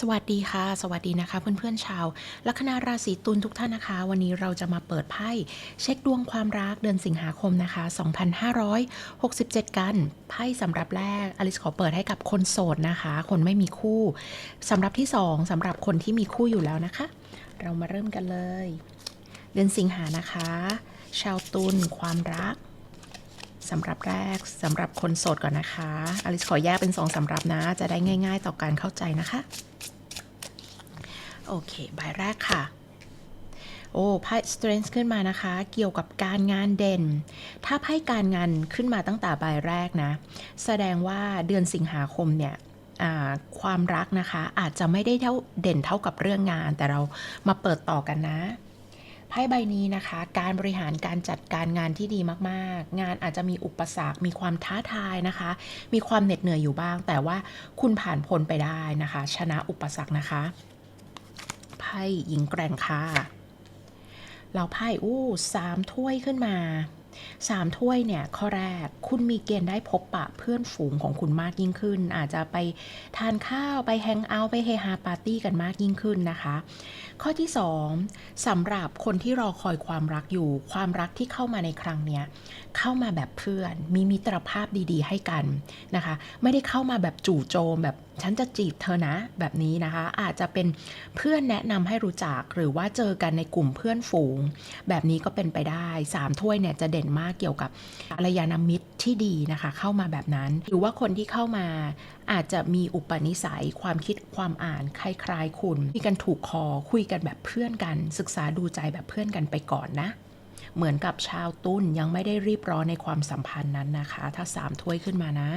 สวัสดีค่ะ สวัสดีนะคะ เพื่อนๆชาวลัคนาราศีตุลทุกท่านนะคะ วันนี้เราจะมาเปิดไพ่เช็คดวงความรักเดือนสิงหาคมนะคะ 2567 กันไพ่สำหรับแรกอลิสขอเปิดให้กับคนโสดนะคะ คนไม่มีคู่สำหรับที่ 2สำหรับคนที่มีคู่อยู่แล้วนะคะ เรามาเริ่มกันเลย เดือนสิงหานะคะ ชาวตุลความรักสำหรับแรกสำหรับคนโสดก่อนนะคะ อลิสขอแยกเป็นสองสำหรับนะ จะได้ง่าย ๆ ต่อการเข้าใจนะคะ โอเค ใบแรกค่ะ โอ้ไพ่ strength ขึ้นมานะคะ เกี่ยวกับการงานเด่น ถ้าไพ่การงานขึ้นมาตั้งแต่ใบแรกนะ แสดงว่าเดือนสิงหาคมเนี่ยความรักนะคะอาจจะไม่ได้เท่าเด่นเท่ากับเรื่องงาน แต่เรามาเปิดต่อกันนะไพ่ใบนี้นะคะ การบริหารการจัดการงานที่ดีมากๆ งานอาจจะมีอุปสรรค มีความท้าทายนะคะ มีความเหน็ดเหนื่อยอยู่บ้าง แต่ว่าคุณผ่านพ้นไปได้นะคะ ชนะอุปสรรคนะคะ พ่หญิงแกร่งค่ะเราไพ่อู้สามถ้วยขึ้นมาสามถ้วยเนี่ย ข้อแรกคุณมีเกณฑ์ได้พบปะเพื่อนฝูงของคุณมากยิ่งขึ้น อาจจะไปทานข้าวไปแฮงเอาท์ไปเฮฮาปาร์ตี้กันมากยิ่งขึ้นนะคะ ข้อที่สองสำหรับคนที่รอคอยความรักอยู่ ความรักที่เข้ามาในครั้งเนี้ยเข้ามาแบบเพื่อน มีมิตรภาพดีๆ ให้กันนะคะ ไม่ได้เข้ามาแบบจู่โจมแบบฉันจะจีบเธอนะแบบนี้นะคะ อาจจะเป็นเพื่อนแนะนำให้รู้จักหรือว่าเจอกันในกลุ่มเพื่อนฝูง แบบนี้ก็เป็นไปได้สามถ้วยเนี่ยจะเด่นมากเกี่ยวกับกัลยาณมิตรที่ดีนะคะ เข้ามาแบบนั้น หรือว่าคนที่เข้ามาอาจจะมีอุปนิสัยความคิดความอ่านคล้ายๆคุณคุยกันถูกคอคุยกันแบบเพื่อนกัน ศึกษาดูใจแบบเพื่อนกันไปก่อนนะเหมือนกับชาวตุ้นยังไม่ได้รีบร้อนในความสัมพันธ์นั้นนะคะ ถ้าสามถ้วยขึ้นมานะ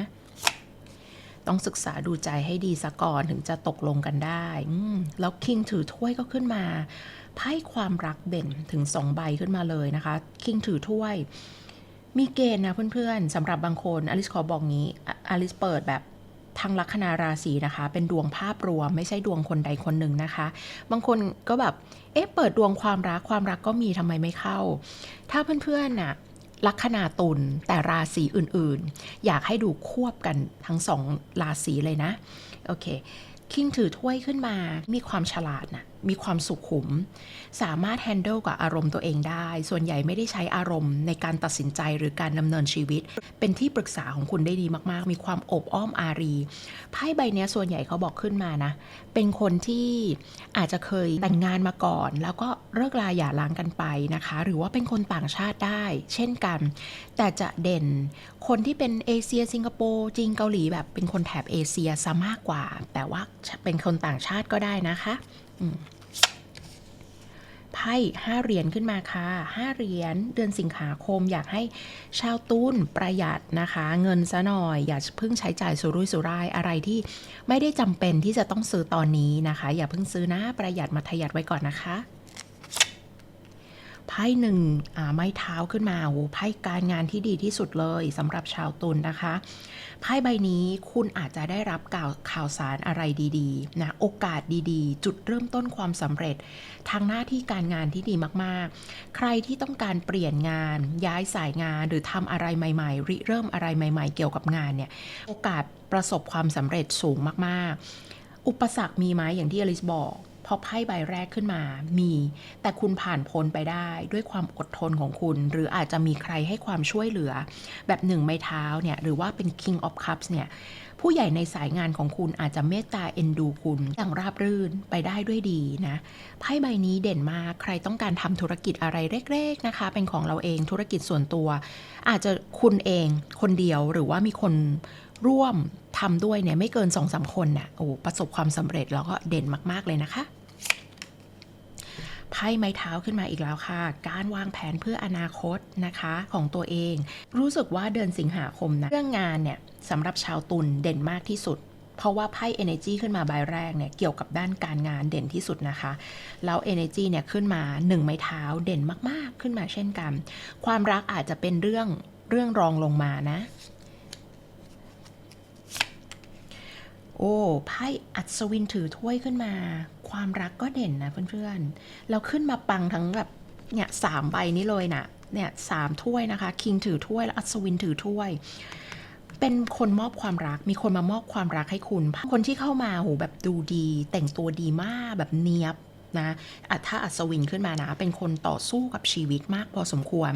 ต้องศึกษาดูใจให้ดีซะก่อนถึงจะตกลงกันได้แล้วคิงถือถ้วยก็ขึ้นมาไพ่ความรักเด่นถึงสองใบขึ้นมาเลยนะคะ คิงถือถ้วย มีเกณฑ์นะเพื่อนๆสำหรับบางคนอลิสขอบอกงี้อลิสเปิดแบบทางลัคนาราศีนะคะ เป็นดวงภาพรวม ไม่ใช่ดวงคนใดคนหนึ่งนะคะ บางคนก็แบบ เอ๊ะ เปิดดวงความรักความรักก็มีทำไมไม่เข้า ถ้าเพื่อนๆน่ะ ลัคนาตุลแต่ราศีอื่นๆ อยากให้ดูควบกันทั้งสองราศีเลยนะ โอเค คิงถือถ้วยขึ้นมามีความฉลาดนะมีความสุขุม สามารถแฮนเดิลกับอารมณ์ตัวเองได้ ส่วนใหญ่ไม่ได้ใช้อารมณ์ในการตัดสินใจหรือการดำเนินชีวิต เป็นที่ปรึกษาของคุณได้ดีมาก ๆ มีความอบอ้อมอารีไพ่ใบนี้ส่วนใหญ่เขาบอกขึ้นมานะ เป็นคนที่อาจจะเคยแต่งงานมาก่อน แล้วก็เลิกลาหย่าร้างกันไปนะคะ หรือว่าเป็นคนต่างชาติได้ เช่นกัน แต่จะเด่นคนที่เป็นเอเชียสิงคโปร์จีนเกาหลีแบบเป็นคนแถบเอเชียซะมากกว่า แต่ว่าเป็นคนต่างชาติก็ได้นะคะ ไพ่ห้าเหรียญขึ้นมาค่ะห้าเหรียญเดือนสิงหาคม อยากให้ชาวตุ้นประหยัดนะคะ เงินซะหน่อย อย่าเพิ่งใช้จ่ายสุรุ่ยสุร่ายอะไรที่ไม่ได้จำเป็นที่จะต้องซื้อตอนนี้นะคะ อย่าเพิ่งซื้อนะประหยัดมาทยัดไว้ก่อนนะคะ ไพ่หนึ่งไม้เท้าขึ้นมาโอ้ไพ่การงานที่ดีที่สุดเลยสำหรับชาวตุลนนะคะไพ่ใบนี้คุณอาจจะได้รับข่าวข่าวสารอะไรดีๆนะโอกาสดีๆ จุดเริ่มต้นความสำเร็จ ทางหน้าที่การงานที่ดีมากๆ ใครที่ต้องการเปลี่ยนงาน ย้ายสายงานหรือทำอะไรใหม่ๆ ริเริ่มอะไรใหม่ ๆ เกี่ยวกับงานเนี่ยโอกาสประสบความสำเร็จสูงมากๆ อุปสรรคมีไหมอย่างที่อลิสบอก พอไพ่ใบแรกขึ้นมามี แต่คุณผ่านพ้นไปได้ด้วยความอดทนของคุณ หรืออาจจะมีใครให้ความช่วยเหลือ แบบหนึ่งไม้เท้าเนี่ยหรือว่าเป็น King of Cups เนี่ยผู้ใหญ่ในสายงานของคุณอาจจะเมตตาเอ็นดูคุณอย่างราบรื่นไปได้ด้วยดีนะไพ่ใบนี้เด่นมากใครต้องการทำธุรกิจอะไรเล็กๆนะคะ เป็นของเราเองธุรกิจส่วนตัว อาจจะคุณเองคนเดียวหรือว่ามีคนร่วมทำด้วยเนี่ยไม่เกินสองสาคนน่ะโอ้ประสบความสำเร็จแล้วก็เด่นมากๆเลยนะคะ ไพ่ไม้เท้าขึ้นมาอีกแล้วค่ะ การวางแผนเพื่ออนาคตนะคะของตัวเอง รู้สึกว่าเดือนสิงหาคมนะเรื่องงานเนี่ยสำหรับชาวตุลเด่นมากที่สุด เพราะว่าไพ่ Energy ขึ้นมาใบแรกเนี่ยเกี่ยวกับด้านการงานเด่นที่สุดนะคะ แล้ว Energy เนี่ยขึ้นมาหนึ่งไม้เท้าเด่นมากๆ ขึ้นมาเช่นกัน ความรักอาจจะเป็นเรื่องเรื่องรองลงมานะโอ้ไพ่อัศวินถือถ้วยขึ้นมา ความรักก็เด่นนะเพื่อนๆแล้วขึ้นมาปังทั้งแบบเนี่ยสามใบนี้เลยนะเนี่ยสามถ้วยนะคะ คิงถือถ้วยแล้วอัศวินถือถ้วย เป็นคนมอบความรัก มีคนมามอบความรักให้คุณ คนที่เข้ามาโหแบบดูดี แต่งตัวดีมากแบบเนียบนะอะถ้าอัศวินขึ้นมานะ เป็นคนต่อสู้กับชีวิตมากพอสมควร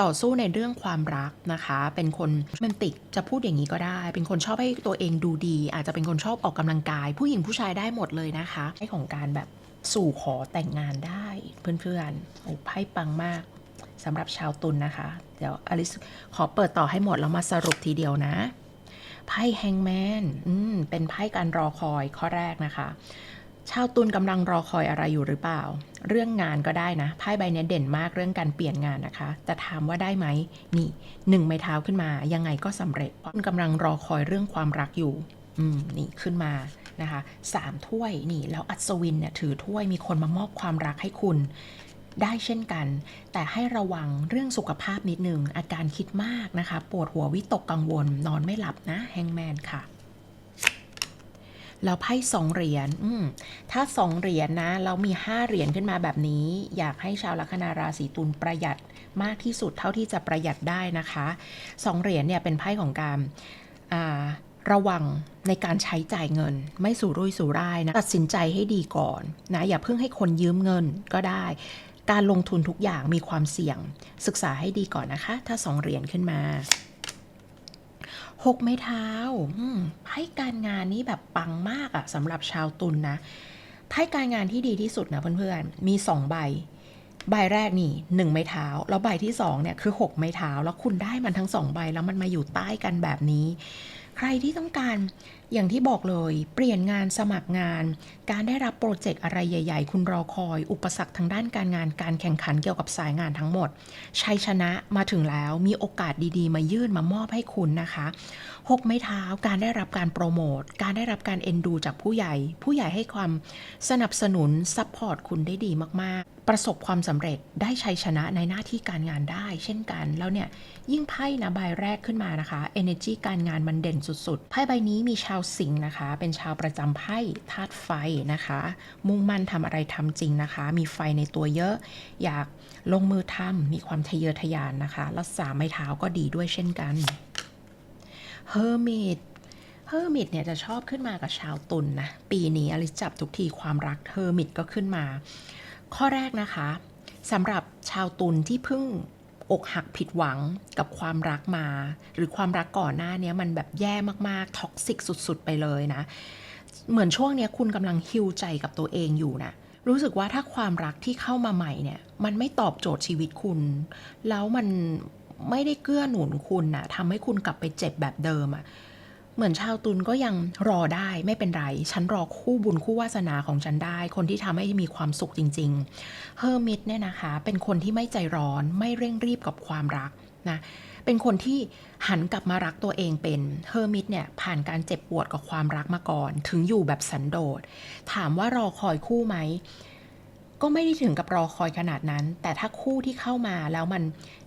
ต่อสู้ในเรื่องความรักนะคะ เป็นคนโรแมนติกจะพูดอย่างนี้ก็ได้ เป็นคนชอบให้ตัวเองดูดี อาจจะเป็นคนชอบออกกำลังกาย ผู้หญิงผู้ชายได้หมดเลยนะคะให้ของการแบบสู่ขอแต่งงานได้เพื่อนๆโอ้ไพ่ปังมากสำหรับชาวตุลนนะคะ เดี๋ยวอลิสขอเปิดต่อให้หมดแล้วมาสรุปทีเดียวนะไพ่แฮงแมนอืมเป็นไพ่การรอคอยข้อแรกนะคะ ชาวตุลกำลังรอคอยอะไรอยู่หรือเปล่า เรื่องงานก็ได้นะไพ่ใบนี้เด่นมากเรื่องการเปลี่ยนงานนะคะ แต่ถามว่าได้ไหมนี่หนึ่งไม้เท้าขึ้นมา ยังไงก็สำเร็จคุณกำลังรอคอยเรื่องความรักอยู่อืมนี่ขึ้นมานะคะสามถ้วยนี่แล้วอัศวินเนี่ยถือถ้วยมีคนมามอบความรักให้คุณได้เช่นกัน แต่ให้ระวังเรื่องสุขภาพนิดนึงอาการคิดมากนะคะ ปวดหัววิตกกังวล นอนไม่หลับนะแฮงแมนค่ะ แล้วไพ่สองเหรียญถ้าสองเหรียญนะเรามีห้าเหรียญขึ้นมาแบบนี้ อยากให้ชาวลัคนาราศีตุลประหยัดมากที่สุดเท่าที่จะประหยัดได้นะคะสองเหรียญเนี่ยเป็นไพ่ของการระวังในการใช้จ่ายเงิน ไม่สู่รุ่ยสู่ร่ายนะตัดสินใจให้ดีก่อนนะอย่าเพิ่งให้คนยืมเงินก็ได้ การลงทุนทุกอย่างมีความเสี่ยง ศึกษาให้ดีก่อนนะคะ ถ้าสองเหรียญขึ้นมา หกไม้เท้าไพ่การงานนี้แบบปังมากอะสำหรับชาวตุลนนะไพ่การงานที่ดีที่สุดนะเพื่อนๆ มีสองใบ ใบแรกนี่หนึ่งไม้เท้า แล้วใบที่สองเนี่ยคือหกไม้เท้า แล้วคุณได้มันทั้งสองใบแล้วมันมาอยู่ใต้กันแบบนี้ ใครที่ต้องการ อย่างที่บอกเลย เปลี่ยนงานสมัครงาน การได้รับโปรเจกต์อะไรใหญ่ ๆ คุณรอคอย อุปสรรคทางด้านการงานการแข่งขันเกี่ยวกับสายงานทั้งหมด ชัยชนะมาถึงแล้วมีโอกาสดีๆ มายื่นมามอบให้คุณนะคะหกไม้เท้าการได้รับการโปรโมท การได้รับการเอ็นดูจากผู้ใหญ่ ผู้ใหญ่ให้ความสนับสนุนซัพพอร์ตคุณได้ดีมากๆ ประสบความสำเร็จได้ชัยชนะในหน้าที่การงานได้ เช่นกัน แล้วเนี่ยยิ่งไพ่นะใบแรกขึ้นมานะคะ energy การงานมันเด่นสุดๆไพ่ใบนี้มีชาวาวสิงห์นะคะ เป็นชาวประจำไพ่ธาตุไฟนะคะ มุ่งมั่นทำอะไรทำจริงนะคะ มีไฟในตัวเยอะ อยากลงมือทำมีความทะเยอทะยานนะคะแล้วสาไม้เท้าก็ดีด้วยเช่นกันเฮอร์มิตเฮอร์มิตเนี่ยจะชอบขึ้นมากับชาวตุลนนะปีนี้อลิซจับทุกทีความรักเฮอร์มิตก็ขึ้นมา ข้อแรกนะคะสำหรับชาวตุลที่เพิ่ง อกหักผิดหวังกับความรักมา หรือความรักก่อนหน้านี้มันแบบแย่มากๆท็อกซิกสุด ๆ ไปเลยนะ เหมือนช่วงนี้คุณกำลังฮิวใจกับตัวเองอยู่นะรู้สึกว่าถ้าความรักที่เข้ามาใหม่เนี่ยมันไม่ตอบโจทย์ชีวิตคุณ แล้วมันไม่ได้เกื้อหนุนคุณนะทำให้คุณกลับไปเจ็บแบบเดิมอะ เหมือนชาวตุลก็ยังรอได้ไม่เป็นไร ฉันรอคู่บุญคู่วาสนาของฉันได้ คนที่ทำให้มีความสุขจริงๆเฮอร์มิตเนี่ยนะคะ เป็นคนที่ไม่ใจร้อนไม่เร่งรีบกับความรักนะเป็นคนที่หันกลับมารักตัวเองเป็นเฮอร์มิตเนี่ยผ่านการเจ็บปวดกับความรักมาก่อน ถึงอยู่แบบสันโดษ ถามว่ารอคอยคู่ไหมก็ไม่ได้ถึงกับรอคอยขนาดนั้น แต่ถ้าคู่ที่เข้ามาแล้วมัน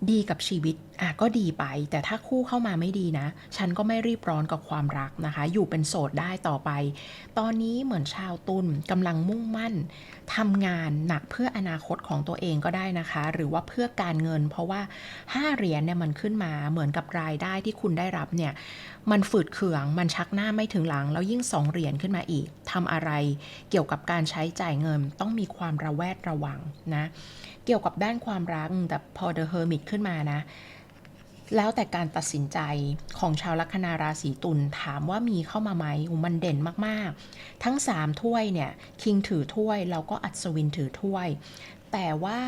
ดีกับชีวิต อะก็ดีไป แต่ถ้าคู่เข้ามาไม่ดีนะ ฉันก็ไม่รีบร้อนกับความรักนะคะ อยู่เป็นโสดได้ต่อไป ตอนนี้เหมือนชาวตุลกำลังมุ่งมั่นทำงานหนักเพื่ออนาคตของตัวเองก็ได้นะคะ หรือว่าเพื่อการเงิน เพราะว่าห้าเหรียญเนี่ยมันขึ้นมาเหมือนกับรายได้ที่คุณได้รับเนี่ย มันฝืดเคืองมันชักหน้าไม่ถึงหลัง แล้วยิ่งสองเหรียญขึ้นมาอีกทำอะไร เกี่ยวกับการใช้จ่ายเงินต้องมีความระแวดระวังนะ เกี่ยวกับด้านความรักแต่พอ The Hermit ขึ้นมานะ แล้วแต่การตัดสินใจของชาวลัคนาราศีตุลถามว่ามีเข้ามาไหมมันเด่นมากๆ ทั้ง 3 ถ้วยเนี่ยคิงถือถ้วยแล้วก็อัศวินถือถ้วย แต่ว่า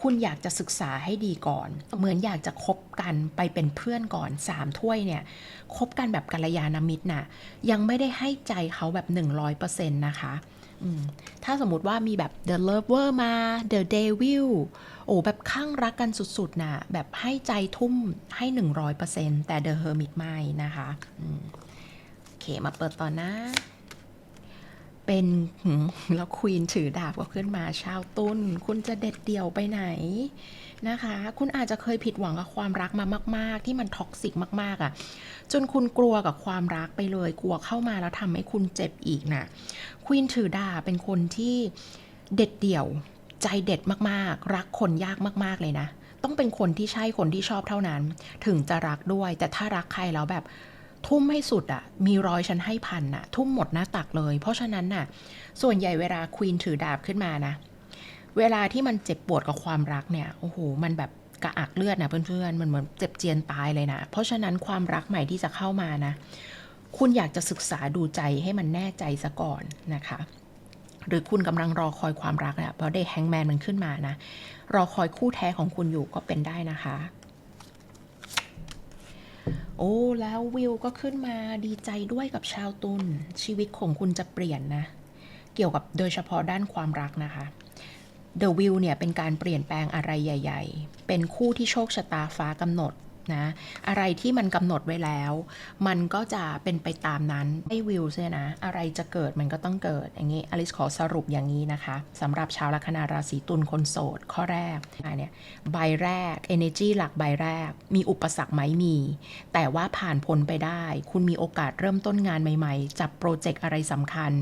คุณอยากจะศึกษาให้ดีก่อน เหมือนอยากจะคบกันไปเป็นเพื่อนก่อน3ถ้วยเนี่ยคบกันแบบกัลยาณมิตรน่ะยังไม่ได้ให้ใจเขาแบบ 100%นะคะ ถ้าสมมติว่ามีแบบ The Lover มา The Devil โอ้แบบข้างรักกันสุดๆน่ะแบบให้ใจทุ่มให้ 100%แต่ The Hermit ไม่นะคะโอเคมาเปิดต่อนะ เป็นแล้วควีนถือดาบก็ขึ้นมาชาวตุนคุณจะเด็ดเดี่ยวไปไหน นะคะ คุณอาจจะเคยผิดหวังกับความรักมามาก ๆ ที่มันท็อกซิกมาก ๆอะ่ะ จนคุณกลัวกับความรักไปเลย กลัวเข้ามาแล้วทำให้คุณเจ็บอีกนะควีนถือดาเป็นคนที่เด็ดเดี่ยวใจเด็ดมาก ๆ รักคนยากมาก ๆ เลยนะ ต้องเป็นคนที่ใช่คนที่ชอบเท่านั้น ถึงจะรักด้วย แต่ถ้ารักใครแล้วแบบทุ่มให้สุดอะมีร้อยฉันให้พันอะทุ่มหมดหน้าตักเลย เพราะฉะนั้นน่ะ ส่วนใหญ่เวลาควีนถือดาบขึ้นมานะ เวลาที่มันเจ็บปวดกับความรักเนี่ย โอ้โห มันแบบกระอักเลือดนะเพื่อนๆ มันเหมือนเจ็บเจียนตายเลยนะ เพราะฉะนั้นความรักใหม่ที่จะเข้ามานะ คุณอยากจะศึกษาดูใจให้มันแน่ใจซะก่อนนะคะ หรือคุณกำลังรอคอยความรักเนี่ยเพราะเดย์แฮงแมนมันขึ้นมานะ รอคอยคู่แท้ของคุณอยู่ก็เป็นได้นะคะ โอ้แล้ววิวก็ขึ้นมาดีใจด้วยกับชาวตุลชีวิตของคุณจะเปลี่ยนนะ เกี่ยวกับโดยเฉพาะด้านความรักนะคะ The Will เนี่ยเป็นการเปลี่ยนแปลงอะไรใหญ่ ๆ เป็นคู่ที่โชคชะตาฟ้ากำหนด นะอะไรที่มันกำหนดไว้แล้ว มันก็จะเป็นไปตามนั้นให้วิวเนี่ยนะอะไรจะเกิดมันก็ต้องเกิดอย่างนี้อลิสขอสรุปอย่างนี้นะคะสำหรับชาวลัคนาราศีตุลคนโสด ข้อแรกเนี่ยใบแรก Energy หลักใบแรก มีอุปสรรคไหมมี แต่ว่าผ่านพ้นไปได้ คุณมีโอกาสเริ่มต้นงานใหม่ๆ จับโปรเจกต์อะไรสำคัญ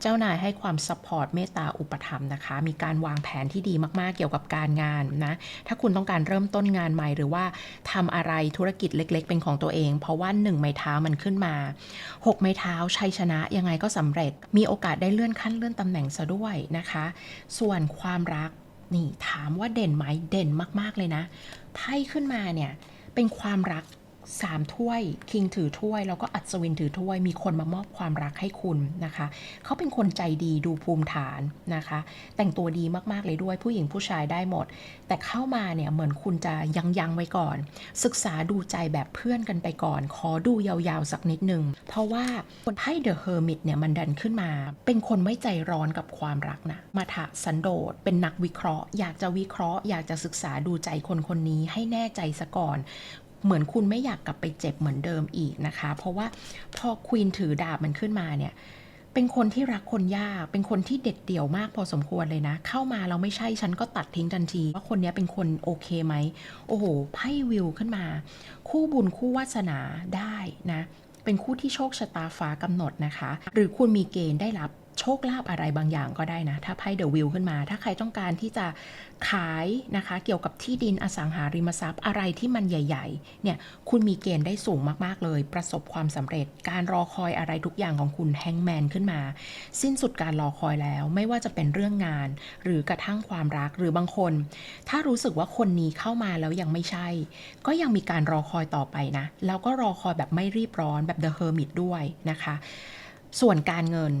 เจ้านายให้ความซัพพอร์ตเมตตาอุปถัมภ์นะคะ มีการวางแผนที่ดีมากๆเกี่ยวกับการงานนะถ้าคุณต้องการเริ่มต้นงานใหม่หรือว่าทำอะไรธุรกิจเล็ก ๆ เป็นของตัวเอง เพราะว่าหนึ่งไม้เท้ามันขึ้นมาหกไม้เท้าชัยชนะยังไงก็สำเร็จ มีโอกาสได้เลื่อนขั้นเลื่อนตำแหน่งซะด้วยนะคะ ส่วนความรักนี่ถามว่าเด่นไหมเด่นมากๆเลยนะไพ่ขึ้นมาเนี่ยเป็นความรัก สามถ้วยคิงถือถ้วย แล้วก็อัศวินถือถ้วย มีคนมามอบความรักให้คุณนะคะ เขาเป็นคนใจดีดูภูมิฐานนะคะ แต่งตัวดีมาก ๆ เลยด้วยผู้หญิงผู้ชายได้หมด แต่เข้ามาเนี่ยเหมือนคุณจะยังยังไว้ก่อน ศึกษาดูใจแบบเพื่อนกันไปก่อน ขอดูยาวๆสักนิดหนึ่งเพราะว่าคนไพ่เดอะเฮอร์มิตเนี่ยมันดันขึ้นมา เป็นคนไม่ใจร้อนกับความรักนะมาถะสันโดษเป็นนักวิเคราะห์ อยากจะวิเคราะห์ อยากจะศึกษาดูใจคนคนนี้ให้แน่ใจซะก่อน เหมือนคุณไม่อยากกลับไปเจ็บเหมือนเดิมอีกนะคะ เพราะว่าพอควีนถือดาบมันขึ้นมาเนี่ยเป็นคนที่รักคนยาก เป็นคนที่เด็ดเดี่ยวมากพอสมควรเลยนะ เข้ามาเราไม่ใช่ฉันก็ตัดทิ้งทันที ว่าคนนี้เป็นคนโอเคไหม โอ้โห ไพ่วิวขึ้นมา คู่บุญคู่วาสนาได้นะ เป็นคู่ที่โชคชะตาฟ้ากำหนดนะคะ หรือคุณมีเกณฑ์ได้รับ โชคลาภอะไรบางอย่างก็ได้นะ ถ้าไพ่เดอะวิวขึ้นมา ถ้าใครต้องการที่จะขายนะคะ เกี่ยวกับที่ดินอสังหาริมทรัพย์อะไรที่มันใหญ่ ๆ เนี่ย คุณมีเกณฑ์ได้สูงมากๆเลย ประสบความสำเร็จ การรอคอยอะไรทุกอย่างของคุณแฮงแมนขึ้นมา สิ้นสุดการรอคอยแล้ว ไม่ว่าจะเป็นเรื่องงาน หรือกระทั่งความรัก หรือบางคน ถ้ารู้สึกว่าคนนี้เข้ามาแล้วยังไม่ใช่ ก็ยังมีการรอคอยต่อไปนะ แล้วก็รอคอยแบบไม่รีบร้อนแบบ The Hermit ด้วยนะคะ ส่วนการเงิน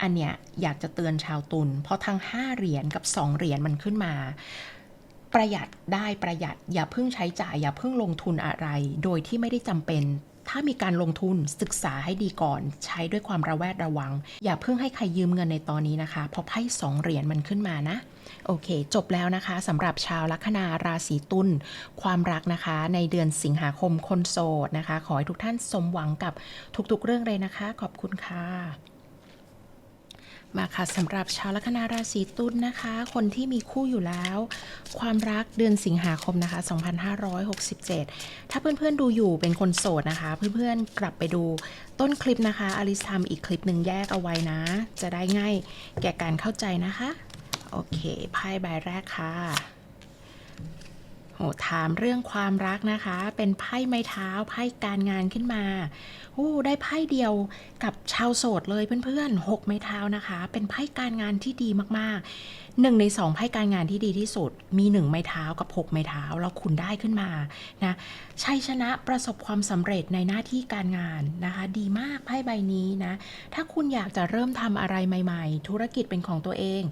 อันเนี้ยอยากจะเตือนชาวตุลเพราะทั้ง 5 เหรียญกับ 2 เหรียญมันขึ้นมา ประหยัดได้ประหยัดอย่าเพิ่งใช้จ่ายอย่าเพิ่งลงทุนอะไร โดยที่ไม่ได้จำเป็น ถ้ามีการลงทุนศึกษาให้ดีก่อน ใช้ด้วยความระแวดระวัง อย่าเพิ่งให้ใครยืมเงินในตอนนี้นะคะเพราะไพ่สองเหรียญมันขึ้นมานะโอเค จบแล้วนะคะสำหรับชาวลัคนาราศีตุลความรักนะคะ ในเดือนสิงหาคมคนโสดนะคะ ขอให้ทุกท่านสมหวังกับทุกๆเรื่องเลยนะคะ ขอบคุณค่ะ มาค่ะสำหรับชาวลัคนาราศีตุลนะคะ คนที่มีคู่อยู่แล้ว ความรักเดือนสิงหาคมนะคะ 2567 ถ้าเพื่อนๆดูอยู่เป็นคนโสดนะคะ เพื่อนๆกลับไปดูต้นคลิปนะคะอลิสทำอีกคลิปหนึ่งแยกเอาไว้นะ จะได้ง่ายแก่การเข้าใจนะคะ โอเคไพ่ใบแรกค่ะ โหถามเรื่องความรักนะคะ เป็นไพ่ไม้เท้าไพ่การงานขึ้นมาโอ้ได้ไพ่เดียวกับชาวโสดเลยเพื่อนๆหกไม้เท้านะคะ เป็นไพ่การงานที่ดีมากๆ หนึ่งในสองไพ่การงานที่ดีที่สุด มีหนึ่งไม้เท้ากับหกไม้เท้าแล้วคุณได้ขึ้นมานะชัยชนะประสบความสำเร็จในหน้าที่การงานนะคะ ดีมากไพ่ใบนี้นะ ถ้าคุณอยากจะเริ่มทำอะไรใหม่ ๆ ธุรกิจเป็นของตัวเอง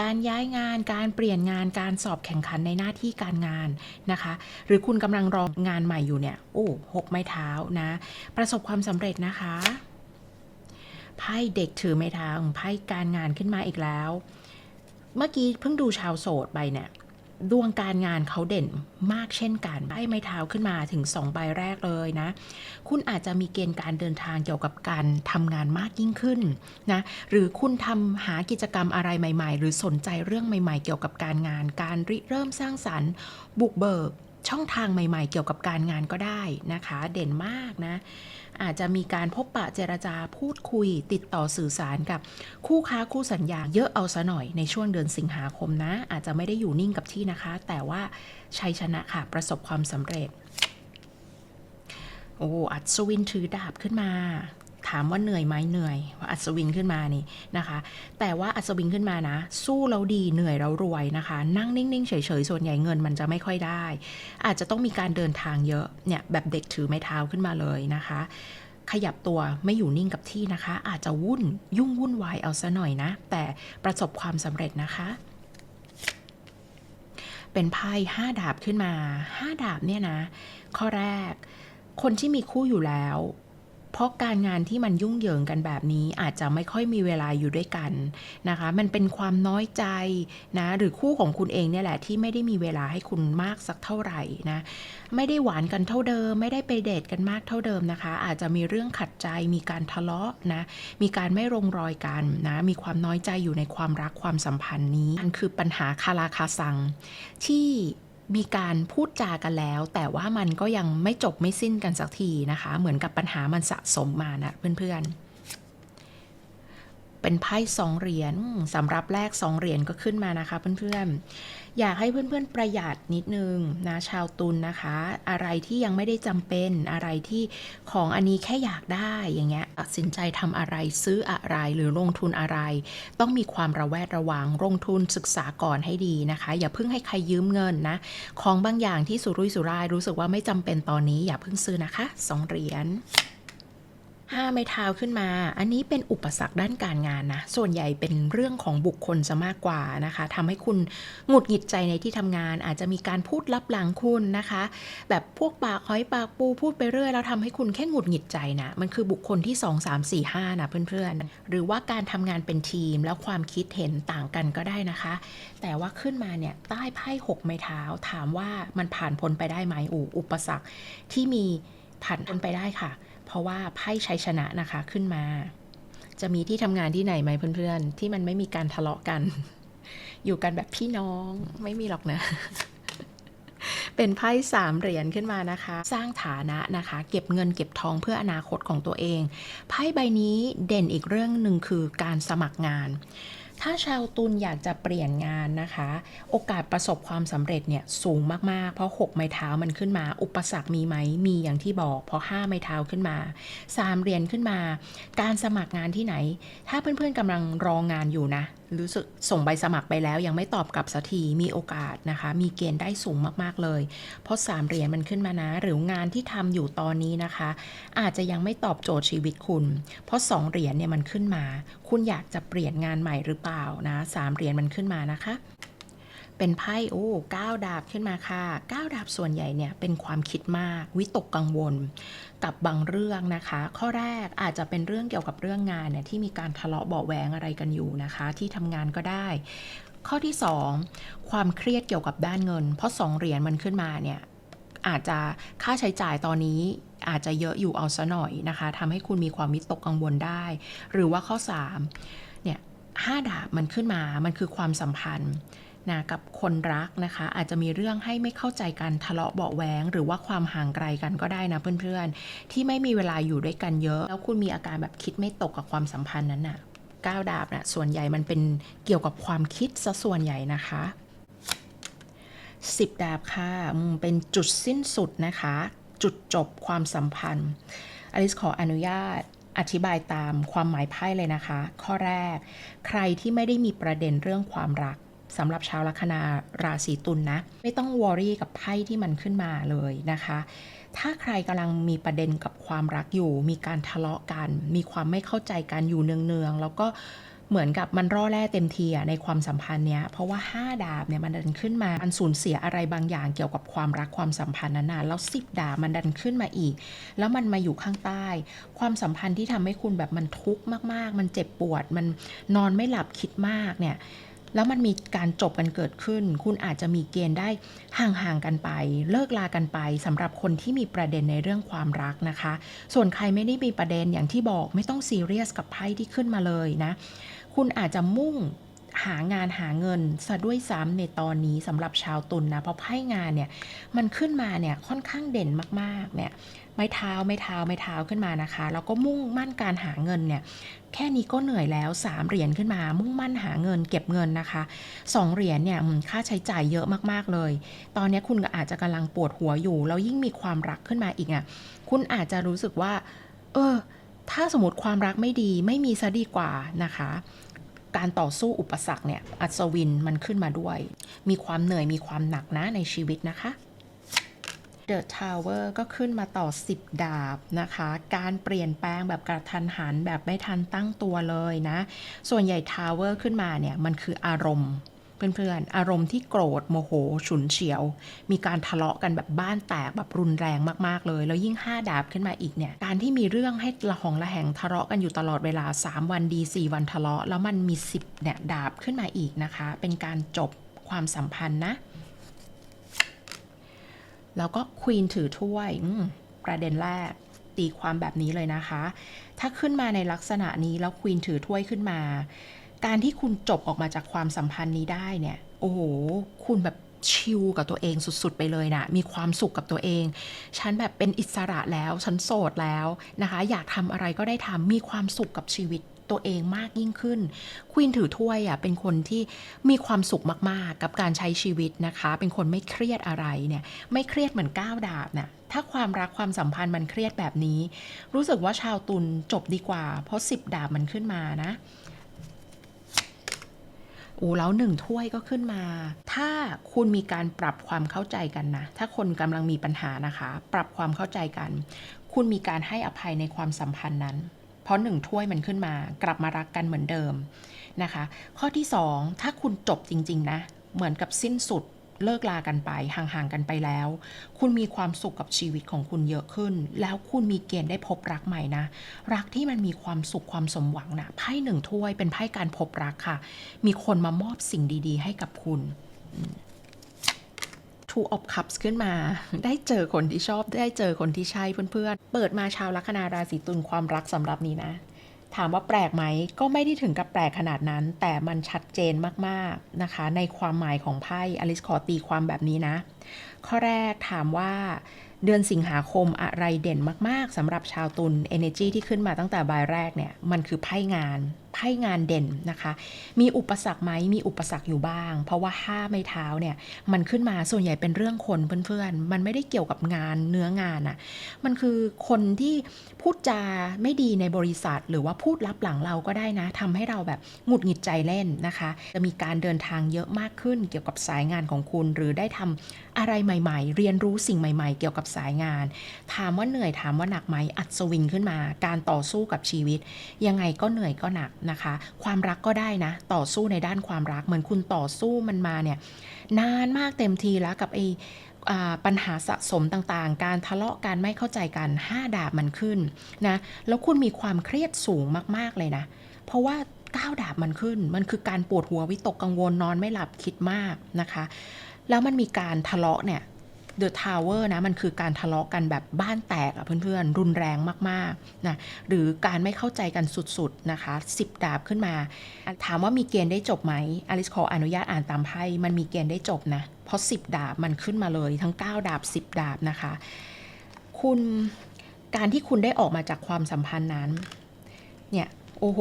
การย้ายงานการเปลี่ยนงานการสอบแข่งขันในหน้าที่การงานนะคะ หรือคุณกำลังรองานใหม่อยู่เนี่ยโอ้หกไม้เท้านะ ประสบความสำเร็จนะคะไพ่เด็กถือไม้เท้าไพ่การงานขึ้นมาอีกแล้ว เมื่อกี้เพิ่งดูชาวโสดไปเนี่ยดวงการงานเขาเด่นมากเช่นกันใบไม้เท้าขึ้นมาถึงสองใบแรกเลยนะ คุณอาจจะมีเกณฑ์การเดินทางเกี่ยวกับการทำงานมากยิ่งขึ้นนะ หรือคุณทำหากิจกรรมอะไรใหม่ ๆ หรือสนใจเรื่องใหม่ ๆ เกี่ยวกับการงาน การริเริ่มสร้างสรรค์ บุกเบิก ช่องทางใหม่ๆ เกี่ยวกับการงานก็ได้นะคะ เด่นมากนะ อาจจะมีการพบปะเจรจาพูดคุย ติดต่อสื่อสารกับคู่ค้าคู่สัญญาเยอะเอาซะหน่อยในช่วงเดือนสิงหาคมนะ อาจจะไม่ได้อยู่นิ่งกับที่นะคะ แต่ว่าชัยชนะค่ะประสบความสำเร็จโอ้อัศวินถือดาบขึ้นมา ถามว่าเหนื่อยไหมเหนื่อยว่าอัศวินขึ้นมานี่นะคะ แต่ว่าอัศวินขึ้นมานะ สู้เราดีเหนื่อยเรารวยนะคะ นั่งนิ่งๆเฉยๆส่วนใหญ่เงินมันจะไม่ค่อยได้ อาจจะต้องมีการเดินทางเยอะเนี่ยแบบเด็กถือไม้เท้าขึ้นมาเลยนะคะขยับตัวไม่อยู่นิ่งกับที่นะคะ อาจจะวุ่นยุ่งวุ่นวายเอาซะหน่อยนะ แต่ประสบความสำเร็จนะคะ เป็นไพ่ห้าดาบขึ้นมาห้าดาบเนี่ยนะ ข้อแรก คนที่มีคู่อยู่แล้ว เพราะการงานที่มันยุ่งเหยิงกันแบบนี้อาจจะไม่ค่อยมีเวลาอยู่ด้วยกันนะคะ มันเป็นความน้อยใจนะหรือคู่ของคุณเองเนี่ยแหละที่ไม่ได้มีเวลาให้คุณมากสักเท่าไหร่นะไม่ได้หวานกันเท่าเดิม ไม่ได้ไปเดทกันมากเท่าเดิมนะคะ อาจจะมีเรื่องขัดใจมีการทะเลาะนะมีการไม่ลงรอยกันนะมีความน้อยใจอยู่ในความรักความสัมพันธ์นี้มันคือปัญหาคาราคาซังที่ มีการพูดจากันแล้ว แต่ว่ามันก็ยังไม่จบไม่สิ้นกันสักทีนะคะ เหมือนกับปัญหามันสะสมมานะเพื่อนๆ เป็นไพ่สองเหรียญสำหรับแรกสองเหรียญก็ขึ้นมานะคะเพื่อนๆ อยากให้เพื่อนๆประหยัดนิดนึงนะชาวตุลนนะคะ อะไรที่ยังไม่ได้จำเป็นอะไรที่ของอันนี้แค่อยากได้อย่างเงี้ยตัดสินใจทำอะไรซื้ออะไรหรือลงทุนอะไร ต้องมีความระแวดระวังลงทุนศึกษาก่อนให้ดีนะคะ อย่าเพิ่งให้ใครยืมเงินนะ ของบางอย่างที่สุรุ่ยสุร่ายรู้สึกว่าไม่จำเป็นตอนนี้ อย่าเพิ่งซื้อนะคะสองเหรียญ ห้าไม้เท้าขึ้นมา อันนี้เป็นอุปสรรคด้านการงานนะ ส่วนใหญ่เป็นเรื่องของบุคคลจะมากกว่านะคะทำให้คุณหงุดหงิดใจในที่ทำงาน อาจจะมีการพูดลับหลังคุณนะคะ แบบพวกปากหอยปากปูพูดไปเรื่อยแล้วทำให้คุณแค่หงุดหงิดใจนะ มันคือบุคคลที่ 2 3 4 5นะเพื่อนๆ หรือว่าการทำงานเป็นทีมแล้วความคิดเห็นต่างกันก็ได้นะคะ แต่ว่าขึ้นมาเนี่ยใต้ไพ่หกไม้เท้าถามว่ามันผ่านพ้นไปได้ไหมอูอุปสรรคที่มีผ่านพ้นไปได้ค่ะ เพราะว่าไพ่ชัยชนะนะคะขึ้นมา จะมีที่ทำงานที่ไหนไหมเพื่อนๆ ที่มันไม่มีการทะเลาะกัน อยู่กันแบบพี่น้องไม่มีหรอกนะเป็นไพ่สามเหรียญขึ้นมานะคะ สร้างฐานะนะคะ เก็บเงินเก็บทองเพื่ออนาคตของตัวเอง ไพ่ใบนี้เด่นอีกเรื่องหนึ่งคือการสมัครงาน ถ้าชาวตุลอยากจะเปลี่ยนงานนะคะ โอกาสประสบความสำเร็จเนี่ยสูงมากๆ เพราะ 6 ไม้เท้ามันขึ้นมา อุปสรรคมีไหมมีอย่างที่บอก เพราะ 5 ไม้เท้าขึ้นมา 3 เหรียญขึ้นมา การสมัครงานที่ไหน ถ้าเพื่อนๆกำลังรองานอยู่นะ รู้สึกส่งใบสมัครไปแล้ว ยังไม่ตอบกลับสักทีมีโอกาสนะคะ มีเกณฑ์ได้สูงมากๆเลย เพราะ 3 เหรียญมันขึ้นมานะ หรืองานที่ทำอยู่ตอนนี้นะคะ อาจจะยังไม่ตอบโจทย์ชีวิตคุณ เพราะ 2 เหรียญเนี่ยมันขึ้นมา คุณอยากจะเปลี่ยนงานใหม่หรือเปล่านะสามเหรียญมันขึ้นมานะคะ เป็นไพ่โอ้เก้าดาบขึ้นมาค่ะเก้าดาบส่วนใหญ่เนี่ยเป็นความคิดมาก วิตกกังวลกับบางเรื่องนะคะ ข้อแรกอาจจะเป็นเรื่องเกี่ยวกับเรื่องงานเนี่ยที่มีการทะเลาะเบาะแวงอะไรกันอยู่นะคะ ที่ทำงานก็ได้ ข้อที่ 2 ความเครียดเกี่ยวกับด้านเงิน เพราะ2เหรียญมันขึ้นมาเนี่ยอาจจะค่าใช้จ่ายตอนนี้อาจจะเยอะอยู่เอาซะหน่อยนะคะทำให้คุณมีความวิตกกังวลได้ หรือว่าข้อ3เนี่ยห้าดาบมันขึ้นมามันคือความสัมพันธ์ นะกับคนรักนะคะ อาจจะมีเรื่องให้ไม่เข้าใจกันทะเลาะเบาะแวงหรือว่าความห่างไกลกันก็ได้นะเพื่อนๆ ที่ไม่มีเวลาอยู่ด้วยกันเยอะ แล้วคุณมีอาการแบบคิดไม่ตกกับความสัมพันธ์นั้นน่ะก้าวดาบนะ่ะส่วนใหญ่มันเป็นเกี่ยวกับความคิดซะส่วนใหญ่นะคะสิบดาบค่ะเป็นจุดสิ้นสุดนะคะ จุดจบความสัมพันธ์อลิสขออนุญาตอธิบายตามความหมายไพ่เลยนะคะ ข้อแรก ใครที่ไม่ได้มีประเด็นเรื่องความรัก สำหรับชาวลัคนาราศีตุลนนะไม่ต้องวอรี่กับไพ่ที่มันขึ้นมาเลยนะคะ ถ้าใครกำลังมีประเด็นกับความรักอยู่ มีการทะเลาะกัน มีความไม่เข้าใจกันอยู่เนืองๆแล้วก็เหมือนกับมันร่อแร่เต็มทีอะในความสัมพันธ์เนี้ยเพราะว่า 5 ดาบเนี่ยมันดันขึ้นมามันสูญเสียอะไรบางอย่างเกี่ยวกับความรักความสัมพันธ์นั้นนะแล้วสิบดาบมันดันขึ้นมาอีก แล้วมันมาอยู่ข้างใต้ ความสัมพันธ์ที่ทำให้คุณแบบมันทุกข์มาก ๆ มันเจ็บปวด มันนอนไม่หลับคิดมากเนี่ย แล้วมันมีการจบกันเกิดขึ้น คุณอาจจะมีเกณฑ์ได้ห่างๆกันไป เลิกลากันไปสำหรับคนที่มีประเด็นในเรื่องความรักนะคะ ส่วนใครไม่ได้มีประเด็นอย่างที่บอกไม่ต้องซีเรียสกับไพ่ที่ขึ้นมาเลยนะ คุณอาจจะมุ่งหางานหาเงินซะด้วยซ้ำในตอนนี้สำหรับชาวตุลนนะเพราะไพ่งานเนี่ยมันขึ้นมาเนี่ยค่อนข้างเด่นมากๆเนี่ย ไม้เท้าไม้เท้าไม้เท้าขึ้นมานะคะ แล้วก็มุ่งมั่นการหาเงินเนี่ยแค่นี้ก็เหนื่อยแล้วสามเหรียญขึ้นมา มุ่งมั่นหาเงินเก็บเงินนะคะสองเหรียญเนี่ยค่าใช้จ่ายเยอะมากๆเลย ตอนนี้คุณก็อาจจะกำลังปวดหัวอยู่ แล้วยิ่งมีความรักขึ้นมาอีกอะคุณอาจจะรู้สึกว่า เออ ถ้าสมมติความรักไม่ดีไม่มีซะดีกว่านะคะการต่อสู้อุปสรรคเนี่ยอัศวินมันขึ้นมาด้วย มีความเหนื่อยมีความหนักนะในชีวิตนะคะ The Tower ก็ขึ้นมาต่อ 10 ดาบนะคะ การเปลี่ยนแปลงแบบกระทันหันแบบไม่ทันตั้งตัวเลยนะ ส่วนใหญ่ Tower ขึ้นมาเนี่ย มันคืออารมณ์เพื่อนๆ อารมณ์ที่โกรธโมโห ฉุนเฉียว มีการทะเลาะกันแบบบ้านแตกแบบรุนแรงมากๆเลย แล้วยิ่ง 5 ดาบขึ้นมาอีกเนี่ย การที่มีเรื่องให้ละหองละแหงทะเลาะกันอยู่ตลอดเวลา 3 วันดี 4 วันทะเลาะ แล้วมันมี 10เนี่ยดาบขึ้นมาอีกนะคะ เป็นการจบความสัมพันธ์นะ แล้วก็ควีนถือถ้วยประเด็นแรกตีความแบบนี้เลยนะคะ ถ้าขึ้นมาในลักษณะนี้แล้วควีนถือถ้วยขึ้นมา การที่คุณจบออกมาจากความสัมพันธ์นี้ได้เนี่ย โอ้โห คุณแบบชิลกับตัวเองสุดๆ ไปเลยนะ มีความสุขกับตัวเอง ฉันแบบเป็นอิสระแล้ว ฉันโสดแล้วนะคะ อยากทำอะไรก็ได้ทำมีความสุขกับชีวิต ตัวเองมากยิ่งขึ้นควีนถือถ้วยอะเป็นคนที่มีความสุขมากๆ กับการใช้ชีวิตนะคะ เป็นคนไม่เครียดอะไรเนี่ยไม่เครียดเหมือนก้าวดาบน่ะถ้าความรักความสัมพันธ์มันเครียดแบบนี้ รู้สึกว่าชาวตุลจบดีกว่า เพราะสิบดาบมันขึ้นมานะอ้แล้วหนึ่งถ้วยก็ขึ้นมา ถ้าคุณมีการปรับความเข้าใจกันนะ ถ้าคนกำลังมีปัญหานะคะ ปรับความเข้าใจกัน คุณมีการให้อภัยในความสัมพันธ์นั้น เพราะหนึ่งถ้วยมันขึ้นมากลับมารักกันเหมือนเดิมนะคะ ข้อที่สองถ้าคุณจบจริง ๆ นะ เหมือนกับสิ้นสุดเลิกลากันไปห่างๆกันไปแล้ว คุณมีความสุขกับชีวิตของคุณเยอะขึ้น แล้วคุณมีเกณฑ์ได้พบรักใหม่นะ รักที่มันมีความสุขความสมหวังนะไพ่หนึ่งถ้วยเป็นไพ่การพบรักค่ะ มีคนมามอบสิ่งดี ๆ ให้กับคุณ Two of Cups ขึ้นมา ได้เจอคนที่ชอบได้เจอคนที่ใช่เพื่อนๆ เปิดมาชาวลัคนาราศีตุลความรักสำหรับนี้นะ ถามว่าแปลกไหมก็ไม่ได้ถึงกับแปลกขนาดนั้น แต่มันชัดเจนมากๆนะคะ ในความหมายของไพ่อลิสขอตีความแบบนี้นะ ข้อแรกถามว่าเดือนสิงหาคมอะไรเด่นมากๆสำหรับชาวตุล Energy ที่ขึ้นมาตั้งแต่ใบแรกเนี่ยมันคือไพ่งานไพ่งานเด่นนะคะ มีอุปสรรคไหมมีอุปสรรคอยู่บ้าง เพราะว่าห้าไม้เท้าเนี่ยมันขึ้นมาส่วนใหญ่เป็นเรื่องคนเพื่อนๆ มันไม่ได้เกี่ยวกับงานเนื้องานอะมันคือคนที่พูดจาไม่ดีในบริษัท หรือว่าพูดลับหลังเราก็ได้นะทำให้เราแบบหงุดหงิดใจเล่นนะคะ จะมีการเดินทางเยอะมากขึ้นเกี่ยวกับสายงานของคุณ หรือได้ทำอะไรใหม่ ๆ เรียนรู้สิ่งใหม่ ๆ เกี่ยวกับสายงาน ถามว่าเหนื่อยถามว่าหนักไหมอัดสวิงขึ้นมา การต่อสู้กับชีวิต ยังไงก็เหนื่อยก็หนักนะคะ ความรักก็ได้นะ ต่อสู้ในด้านความรัก เหมือนคุณต่อสู้มันมาเนี่ยนานมากเต็มทีแล้วกับไอปัญหาสะสมต่างๆ การทะเลาะกันไม่เข้าใจกัน 5 ดาบมันขึ้นนะ แล้วคุณมีความเครียดสูงมากๆเลยนะ เพราะว่าก้าวดาบมันขึ้น มันคือการปวดหัววิตกกังวลนอนไม่หลับคิดมากนะคะ แล้วมันมีการทะเลาะเนี่ย The Tower นะมันคือการทะเลาะกันแบบบ้านแตกอะเพื่อนๆ รุนแรงมากๆนะหรือการไม่เข้าใจกันสุดๆนะคะ10 ดาบขึ้นมา ถามว่ามีเกณฑ์ได้จบไหมอลิสขออนุญาตอ่านตามไพ่มันมีเกณฑ์ได้จบนะเพราะ10 ดาบมันขึ้นมาเลยทั้ง 9 ดาบ 10 ดาบนะคะ คุณการที่คุณได้ออกมาจากความสัมพันธ์นั้นเนี่ยโอ้โห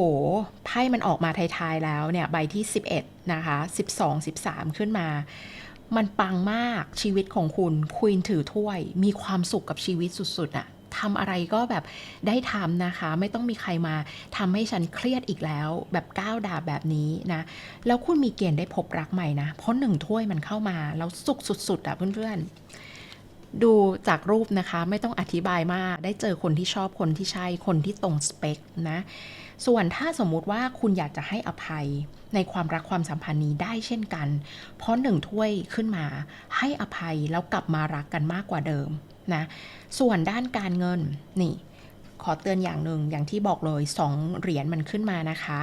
ไพ่มันออกมาท้ายๆแล้วเนี่ย ใบที่ 11 นะคะ 12 13 ขึ้นมา มันปังมากชีวิตของคุณควีนถือถ้วย มีความสุขกับชีวิตสุดๆอะทำอะไรก็แบบได้ทำนะคะ ไม่ต้องมีใครมาทำให้ฉันเครียดอีกแล้ว แบบก้าวดาบแบบนี้นะ แล้วคุณมีเกณฑ์ได้พบรักใหม่นะ เพราะหนึ่งถ้วยมันเข้ามา แล้วสุขสุดๆอะเพื่อนๆ ดูจากรูปนะคะ ไม่ต้องอธิบายมาก ได้เจอคนที่ชอบคนที่ใช่คนที่ตรงสเปคนะ ส่วนถ้าสมมุติว่าคุณอยากจะให้อภัย ในความรักความสัมพันธ์นี้ได้เช่นกัน เพราะหนึ่งถ้วยขึ้นมา ให้อภัยแล้วกลับมารักกันมากกว่าเดิมนะ ส่วนด้านการเงินนี่ ขอเตือนอย่างหนึ่งอย่างที่บอกเลยสองเหรียญมันขึ้นมานะคะ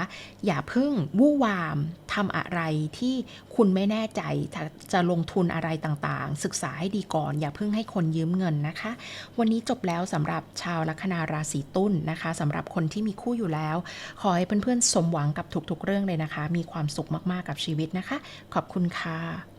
อย่าเพึ่งวู่วามทำอะไรที่คุณไม่แน่ใจจะจะลงทุนอะไรต่างๆ ศึกษาให้ดีก่อน อย่าเพึ่งให้คนยืมเงินนะคะ วันนี้จบแล้วสำหรับชาวลัคนาราศีตุลนะคะสำหรับคนที่มีคู่อยู่แล้ว ขอให้เพื่อนๆสมหวังกับทุกๆเรื่องเลยนะคะ มีความสุขมากๆกับชีวิตนะคะ ขอบคุณค่ะ